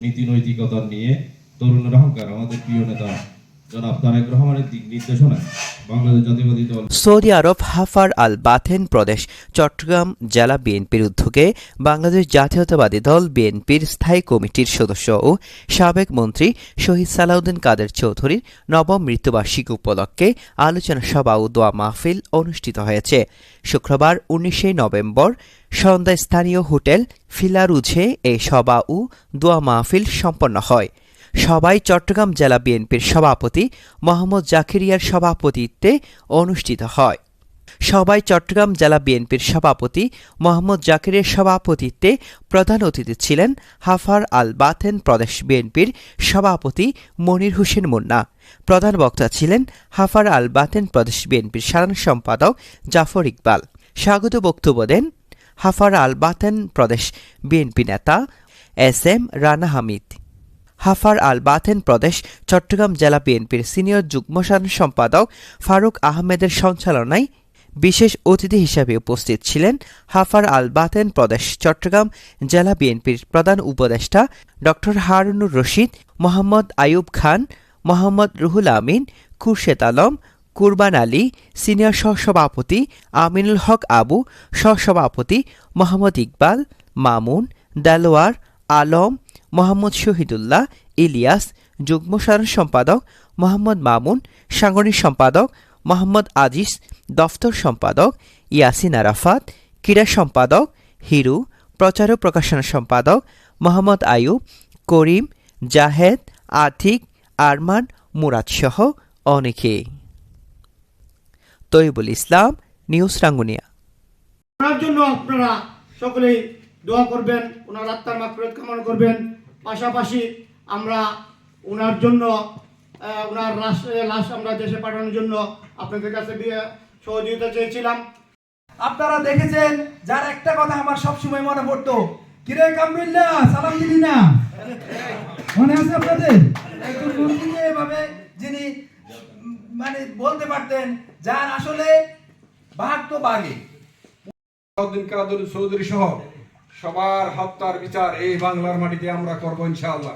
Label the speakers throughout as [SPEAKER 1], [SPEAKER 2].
[SPEAKER 1] নীতি নৈতিকতা নিয়ে তরুণের অহংকার আমাদের প্রিয় নেতা জনাব তারেক রহমানের দিক নির্দেশনায়।
[SPEAKER 2] সৌদি আরব হাফার আল বাথেন প্রদেশ, চট্টগ্রাম জেলা বিএনপির উদ্যোগে বাংলাদেশ জাতীয়তাবাদী দল বিএনপির স্থায়ী কমিটির সদস্য ও সাবেক মন্ত্রী শহীদ সালাউদ্দিন কাদের চৌধুরীর নবম মৃত্যুবার্ষিকী উপলক্ষে আলোচনা সভা ও দোয়া মাহফিল অনুষ্ঠিত হয়েছে। শুক্রবার উনিশে নভেম্বর সন্ধ্যায় স্থানীয় হোটেল ফিলারুঝে এই সভা ও দোয়া মাহফিল সম্পন্ন হয়। সবাই চট্টগ্রাম জেলা বিএনপির সভাপতি মোহাম্মদ জাকিরিয়ার সভাপতিত্বে অনুষ্ঠিত হয়। সবাই চট্টগ্রাম জেলা বিএনপির সভাপতি মোহাম্মদ জাকিরের সভাপতিত্বে প্রধান অতিথি ছিলেন হাফার আল বাথেন প্রদেশ বিএনপির সভাপতি মনির হোসেন মুন্না। প্রধান বক্তা ছিলেন হাফার আল বাথেন প্রদেশ বিএনপির সাধারণ সম্পাদক জাফর ইকবাল। স্বাগত বক্তব্য দেন হাফার আল বাথেন প্রদেশ বিএনপি নেতা S M Rana Hamid. Hafar Al Batin প্রদেশ, চট্টগ্রাম জেলা বিএনপির সিনিয়র যুগ্ম সম্পাদক ফারুক আহমেদের সঞ্চালনায় বিশেষ অতিথি হিসেবে উপস্থিত ছিলেন হাফার আল বাথেন প্রদেশ, চট্টগ্রাম জেলা বিএনপির প্রধান উপদেষ্টা ড হারুনুর রশিদ, মোহাম্মদ আয়ুব খান, মোহাম্মদ রুহুল আমিন, খুরশেদ আলম, কুরবান আলী, সিনিয়র সহসভাপতি আমিনুল হক আবু, সহসভাপতি মোহাম্মদ ইকবাল, মামুন, দেলোয়ার, আলম মোহাম্মদ শহীদুল্লাহ, ইলিয়াস, যুগ্ম সাধারণ সম্পাদক মোহাম্মদ মামুন, সাংগঠনিক সম্পাদক মোহাম্মদ আজিজ, দফতর সম্পাদক ইয়াসিন আরাফাত, ক্রীড়া সম্পাদক হিরু, প্রচার ও প্রকাশনা সম্পাদক মোহাম্মদ আয়ুব করিম, জাহেদ, আতিক, আরমান মুরাদসহ অনেকে। তৈবুল ইসলাম, নিউজ রাঙ্গুনিয়া।
[SPEAKER 3] জন্য আপনারা সকলেই দোয়া করবেন, ওনার আত্মার মাকফিরাত কামনা করবেন। পাশাপাশি আমরা ওনার জন্য ওনার লাশ লাশ আমরা দেশে পাঠানোর জন্য আপনাদের কাছে সহযোগিতা চেয়েছিলাম।
[SPEAKER 4] আপনারা দেখেছেন যার একটা কথা আমার সবসময় মনে পড়তো কিরে কামবিল্লা সালাম দিলি না? মনে আছে আপনাদের? একজন মন্ত্রীকে এভাবে যিনি মানে বলতে পারতেন যার আসলে বাঘ তো বাঘে
[SPEAKER 5] কাদের চৌধুরী সহ সবার হত্যার বিচার এই বাংলার মাটিতে আমরা করব ইনশাআল্লাহ।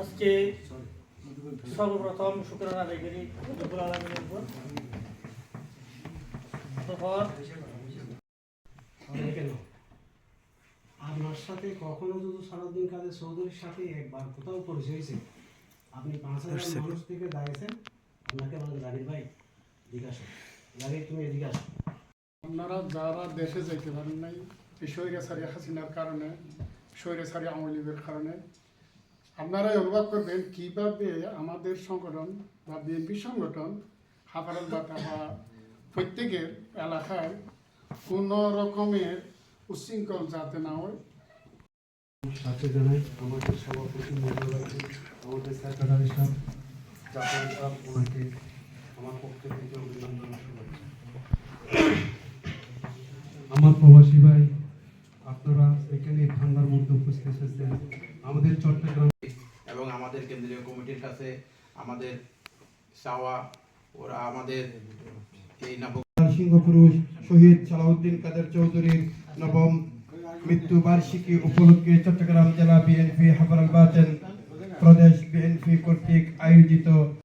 [SPEAKER 3] আজকে সর্বপ্রথম শুক্রান আদায় রব্বুল আলমীর উপর অতঃপর
[SPEAKER 6] আপনার সাথে কখনো যদি সারাদিন কাদের চৌধুরীর সাথে একবার কোথাও পরিচয় হয়েছে আপনি পাঁচ হাজার মানুষ থেকে দাঁড়িয়েছেন আপনাকে বলেন জানির ভাই এদিকে আসো জানির তুমি এদিকে আসো।
[SPEAKER 7] আপনারা যারা দেশে যাইতে পারেন নাই এই স্বৈরাচারী হাসিনার কারণে স্বৈরাচারী আওয়ামী কারণে। আপনারাই অনুভব করবেন কীভাবে আমাদের সংগঠন বা বিএনপি সংগঠন হাফারাল বাটা বা প্রত্যেকের এলাকায় কোনো রকমের উচ্ছৃঙ্খল যাতে না হয়।
[SPEAKER 6] আমাদের সভাপতি আমাদের এখানে মধ্যে উপস্থিত আমাদের চট্টগ্রাম
[SPEAKER 8] এবং আমাদের কেন্দ্রীয় কমিটির কাছে আমাদের চাওয়া ওরা আমাদের এই
[SPEAKER 9] সিংহপুরুষ শহীদ সালাউদ্দিন কাদের চৌধুরীর নবম মৃত্যু বার্ষিকী উপলক্ষে চট্টগ্রাম জেলা বিএনপি হাফারাল বাতেন প্রদেশ বিএনপি কর্তৃক আয়োজিত